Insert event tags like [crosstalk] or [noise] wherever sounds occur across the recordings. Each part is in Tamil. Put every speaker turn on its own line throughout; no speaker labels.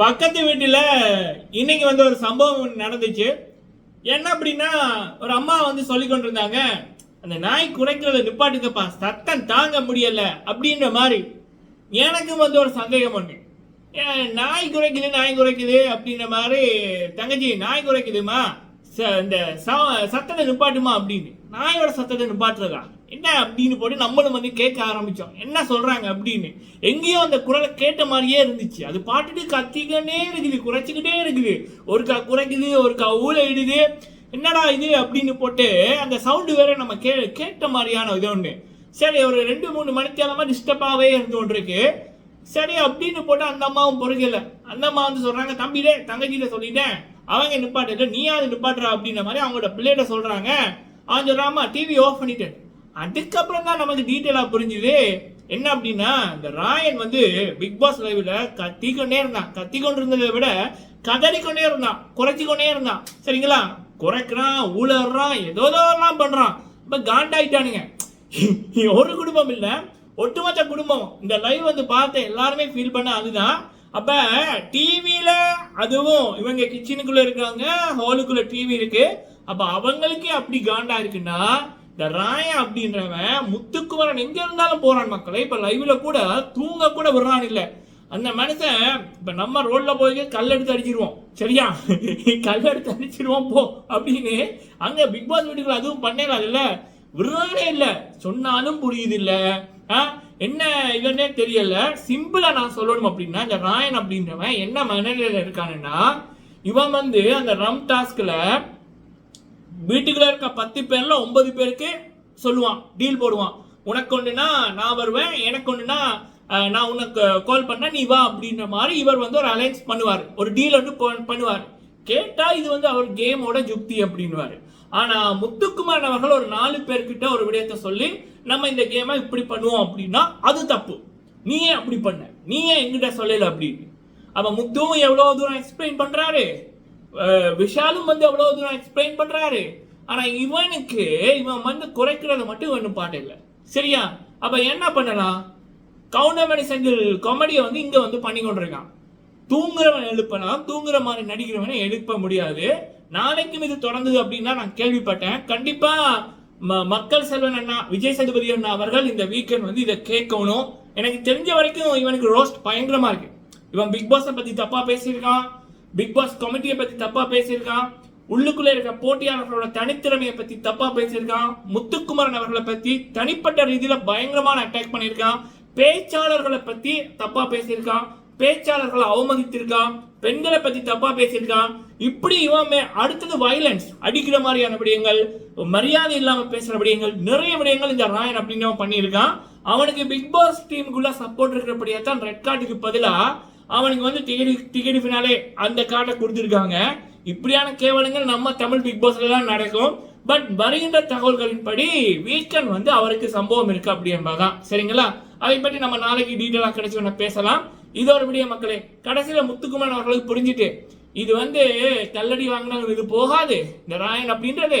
பக்கத்து வீட்டில் இன்னைக்கு வந்து ஒரு சம்பவம் நடந்துச்சு. என்ன அப்படின்னா ஒரு அம்மா வந்து சொல்லி கொண்டிருந்தாங்க அந்த நாய் குறைக்கிறத நிப்பாட்டுக்கப்பா சத்தம் தாங்க முடியல அப்படின்ற மாதிரி. எனக்கும் வந்து ஒரு சந்தேகம் ஒன்று ஏன் நாய் குறைக்குது நாய் குறைக்குது அப்படின்ற மாதிரி தங்கச்சி நாய் குறைக்குதுமா? ச- இந்த ச- சத்தத்தை நிப்பாட்டுமா? அப்படின்னு. நாயோட சத்தத்தை நிப்பாட்டுறதா? என்ன அப்படின்னு போட்டு நம்மளும் வந்து கேட்க ஆரம்பித்தோம் என்ன சொல்கிறாங்க அப்படின்னு? எங்கேயோ அந்த குரலை கேட்ட மாதிரியே இருந்துச்சு. அது பாட்டுட்டு கத்திக்கிட்டே இருக்குது குறைச்சிக்கிட்டே இருக்குது. ஒருக்கா குறைக்குது ஒருக்கா இடுது என்னடா இது அப்படின்னு போட்டு அந்த சவுண்டு வேற நம்ம கே கேட்ட மாதிரியான இது ஒன்று சரி ஒரு ரெண்டு மூணு மணித்தேலமா டிஸ்டர்பாகவே இருந்து கொண்டிருக்கு. சரி அப்படின்னு போட்டு அந்த அம்மாவும் பொறுக்கல. அந்த அம்மா வந்து சொல்கிறாங்க தம்பிடே தங்கச்சியில சொல்லிட்டேன் அவங்க நிப்பாட்டு நீயாவது நிப்பாட்டுறா? அப்படின்ற மாதிரி அவங்களோட பிள்ளைகிட்ட சொல்கிறாங்க அவன் சொல்றாமா டிவி ஆஃப் பண்ணிட்டேன். அதுக்கப்புறம் தான் நமக்கு டீட்டெயிலாக புரிஞ்சுது. என்ன அப்படின்னா இந்த ராயன் வந்து பிக் பாஸ் லைவில் கத்திக்கொண்டே இருந்தான். கத்திக்கொண்டு இருந்ததை விட கதறிக்கொண்டே இருந்தான். குறைச்சிக்கொண்டே இருந்தான். சரிங்களா? குறைக்கிறான் ஊழறான் ஏதோ எல்லாம் பண்ணுறான் இப்போ காண்டாயிட்டானுங்க ஒரு குடும்பம் இல்லை. ஒட்டுமொத்த குடும்பம். இந்த லைவ் வந்து பார்த்த எல்லாருமே ஃபீல் பண்ண அதுதான். அப்போ டிவியில் அதுவும் இவங்க கிச்சனுக்குள்ளே இருக்காங்க ஹாலுக்குள்ளே டிவி இருக்குது அப்போ அவங்களுக்கே அப்படி காண்டா இருக்குன்னா இந்த ராயன் அப்படின்றவன் முத்துக்குமரன் எங்கே இருந்தாலும் போகிறான் மக்களை. இப்போ லைவில் கூட தூங்க கூட விடுறான் இல்லை. அந்த மனுஷன் இப்போ நம்ம ரோட்டில் போய் கல் எடுத்து அடிச்சிருவோம். சரியா? [laughs] கல் எடுத்து அடிச்சிருவோம் போ அப்படின்னு அங்கே பிக் பாஸ் வீட்டுக்குள்ள அதுவும் பண்ணலாம் இல்ல. விடுறானே இல்லை. சொன்னாலும் புரியுது இல்லை. ஆ? என்ன இதுன்னே தெரியல. சிம்பிளாக நான் சொல்லணும் அப்படின்னா இந்த ராயன் அப்படின்றவன் என்ன மனநிலையில் இருக்கானுன்னா இவன் வந்து அந்த ரம் டாஸ்கில் வீட்டுக்குள்ள இருக்க பத்து பேர்ல ஒன்பது பேருக்கு சொல்லுவான் டீல் போடுவான். உனக்கு ஒண்ணுனா நான் வருவேன் எனக்கு ஒண்ணுனா நான் உனக்கு கால் பண்ணா நீ வா அப்படின்ற மாதிரி இவர் வந்து ஒரு அலைன்ஸ் பண்ணுவார். ஒரு டீல் வந்து பண்ணுவார். கேட்டா இது வந்து அவர் கேமோட ஜுக்தி அப்படின்னுவாரு. ஆனா முத்துக்குமார் அவர்கள் ஒரு நாலு பேர்கிட்ட ஒரு விடயத்தை சொல்லி நம்ம இந்த கேமை இப்படி பண்ணுவோம் அப்படின்னா அது தப்பு. நீ ஏன் அப்படி பண்ண? நீ ஏன் என்கிட்ட சொல்லல அப்படின்னு. அப்ப முத்துவும் எவ்வளவு தூரம் எக்ஸ்பிளைன் பண்றாரு? விஷாலும் வந்து அவ்வளோ தூரம் எக்ஸ்பிளைன் பண்ணுறாரு ஆனால் இவனுக்கு இவன் வந்து குறைக்கிறத மட்டும் ஒன்றும் பாட்டு இல்லை. சரியா? அப்போ என்ன பண்ணலாம்? கவுண்டமணி செந்தில் காமெடியை வந்து இங்கே வந்து பண்ணி கொண்டிருக்கான். தூங்குறவன் எழுப்பலாம். தூங்குற மாதிரி நடிக்கிறவனை எழுப்ப முடியாது. நாளைக்கும் இது தொடர்ந்தது அப்படின்னா நான் கேள்விப்பட்டேன். கண்டிப்பாக ம- மக்கள் செல்வன் அண்ணா விஜய் சேதுபதி அண்ணா அவர்கள் இந்த வீக்கெண்ட் வந்து இதை கேட்கணும். எனக்கு தெரிஞ்ச வரைக்கும் இவனுக்கு ரோஸ்ட் பயங்கரமாக இருக்கு. இவன் பிக் பாஸை பற்றி தப்பாக பேசியிருக்கான். பிக் பாஸ் கமிட்டியை பத்தி தப்பா பேசியிருக்கான். உள்ளுக்குள்ள இருக்க போட்டியாளர்களோட தனித்திறமையை பத்தி தப்பா பேசியிருக்கான். முத்துக்குமரன் அவர்களை பத்தி தனிப்பட்ட ரீதியில பயங்கரமான அட்டாக் பண்ணியிருக்கான். பேச்சாளர்களை பத்தி தப்பா பேசியிருக்கான். பேச்சாளர்களை அவமதித்திருக்கான். பெண்களை பத்தி தப்பா பேசியிருக்கான். இப்படி இவன் அடுத்தது வயலன்ஸ் அடிக்கிற மாதிரியான விடயங்கள் மரியாதை இல்லாம பேசுற விடயங்கள் நிறைய விடயங்கள் இந்த ராயன் அப்படின்னு பண்ணியிருக்கான். அவனுக்கு பிக் பாஸ் டீமுக்குள்ள சப்போர்ட் இருக்கிறபடியா தான் ரெட் கார்டுக்கு பதிலாக அவனுக்கு வந்து டிக்கெட் டிக்கெட் ஃபினாலே அந்த கார்டை கொடுத்துருக்காங்க. இப்படியான கேவலங்கள் நம்ம தமிழ் பிக் பாஸ்ல தான் நடக்கும். பட் வருகின்ற தகவல்களின்படி வீக்கெண்ட் வந்து அவருக்கு சம்பவம் இருக்கு அப்படி என்பதுதான் சரிங்களா? அதை பற்றி நம்ம நாளைக்கு டீட்டெயிலாக கிடைச்சி ஒன்று பேசலாம். இது ஒரு விடிய மக்களே. கடைசியில் முத்துக்குமார் அவர்களுக்கு புரிஞ்சுட்டு இது வந்து கல்லடி வாங்கினாலும் இது போகாது இந்த ராயன் அப்படின்றது.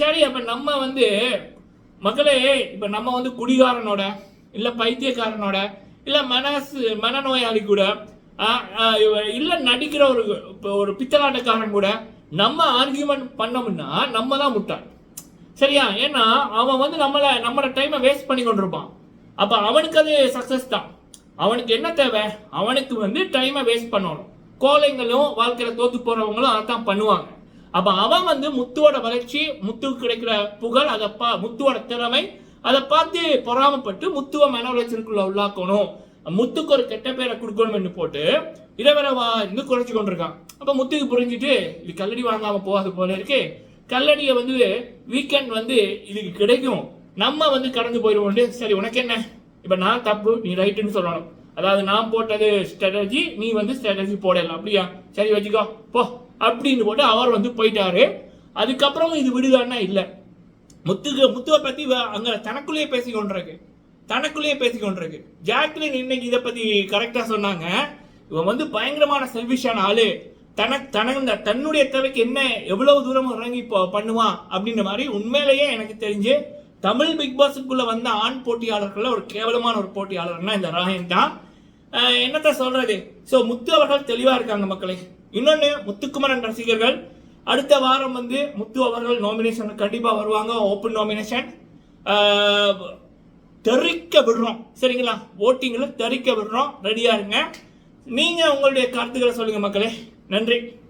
சரி அப்போ நம்ம வந்து மக்களே இப்போ நம்ம வந்து குடிகாரனோட இல்லை பைத்தியக்காரனோட இல்லை மனசு மனநோயாளி கூட இல்லை நடிக்கிற ஒரு இப்போ ஒரு பித்தலாட்டக்காரன் கூட நம்ம ஆர்கியூமெண்ட் பண்ணோம்னா நம்ம தான் முட்டாள். சரியா? ஏன்னா அவன் வந்து நம்மள நம்மளோட டைமை வேஸ்ட் பண்ணி கொண்டிருப்பான். அப்போ அவனுக்கு அது சக்ஸஸ் தான். அவனுக்கு என்ன தேவை? அவனுக்கு வந்து டைமை வேஸ்ட் பண்ணணும். கோலைங்களும் வாழ்க்கையில் தோத்து போகிறவங்களும் அதை தான் பண்ணுவாங்க. அப்போ அவன் வந்து முத்துவோட வளர்ச்சி முத்துக்கு கிடைக்கிற புகழ் அதை பா முத்துவோட திறமை அதை பார்த்து பொறாமப்பட்டு முத்துவ மன உளைச்சலுக்குள்ள உள்ளாக்கணும். முத்துக்கு ஒரு கெட்ட பேரை கொடுக்கணும்னு போட்டு இரவரவா இருந்து குறைச்சு கொண்டிருக்கான். அப்ப முத்துக்கு புரிஞ்சுட்டு இது கல்லடி வாங்காம போகாது போல இருக்கு. கல்லடியை வந்து வீக்கெண்ட் வந்து இதுக்கு கிடைக்கும். நம்ம வந்து கடந்து போயிடுவோம் சரி உனக்கு என்ன? இப்ப நான் தப்பு நீ ரைட்டுன்னு சொல்லணும். அதாவது நான் போட்டது ஸ்ட்ராட்டஜி நீ வந்து ஸ்ட்ராட்டஜி போடலாம். அப்படியா? சரி வச்சுக்கோ. போ. அப்படின்னு போட்டு அவர் வந்து போயிட்டாரு. அதுக்கப்புறமும் இது விடுதான்னா இல்லை. முத்துக்கு முத்துவை பத்தி வ- அங்க தனக்குள்ளேயே பேசி கொண்டிருக்கு தனக்குள்ளேயே பேசிக்கொண்டிருக்கு ஜாக்லின் இன்னைக்கு இதை பத்தி கரெக்டா சொன்னாங்க. இவன் வந்து பயங்கரமான செல்விஷான ஆளு. தனக்கு தன தன்னுடைய தேவைக்கு என்ன எவ்வளவு தூரம் இறங்கி பண்ணுவான் அப்படின்ற மாதிரி உண்மையிலேயே எனக்கு தெரிஞ்சு தமிழ் பிக் பாஸுக்குள்ள வந்த ஆண் போட்டியாளர்கள் ஒரு கேவலமான ஒரு போட்டியாளர்னா இந்த ராயன் தான். என்னத்த சொல்றது? ஸோ முத்து அவர்கள் தெளிவா இருக்காங்க மக்களே. இன்னொன்னு முத்துக்குமரன் ரசிகர்கள். அடுத்த வாரம் வந்து முத்து அவர்கள் நாமினேஷன் கண்டிப்பாக வருவாங்க ஓப்பன் நாமினேஷன் தெறிக்க விடுறோம். சரிங்களா? ஓட்டிங்கில் தெறிக்க விடுறோம். ரெடியாக இருங்க. நீங்கள் உங்களுடைய கருத்துக்களை சொல்லுங்கள் மக்களே. நன்றி.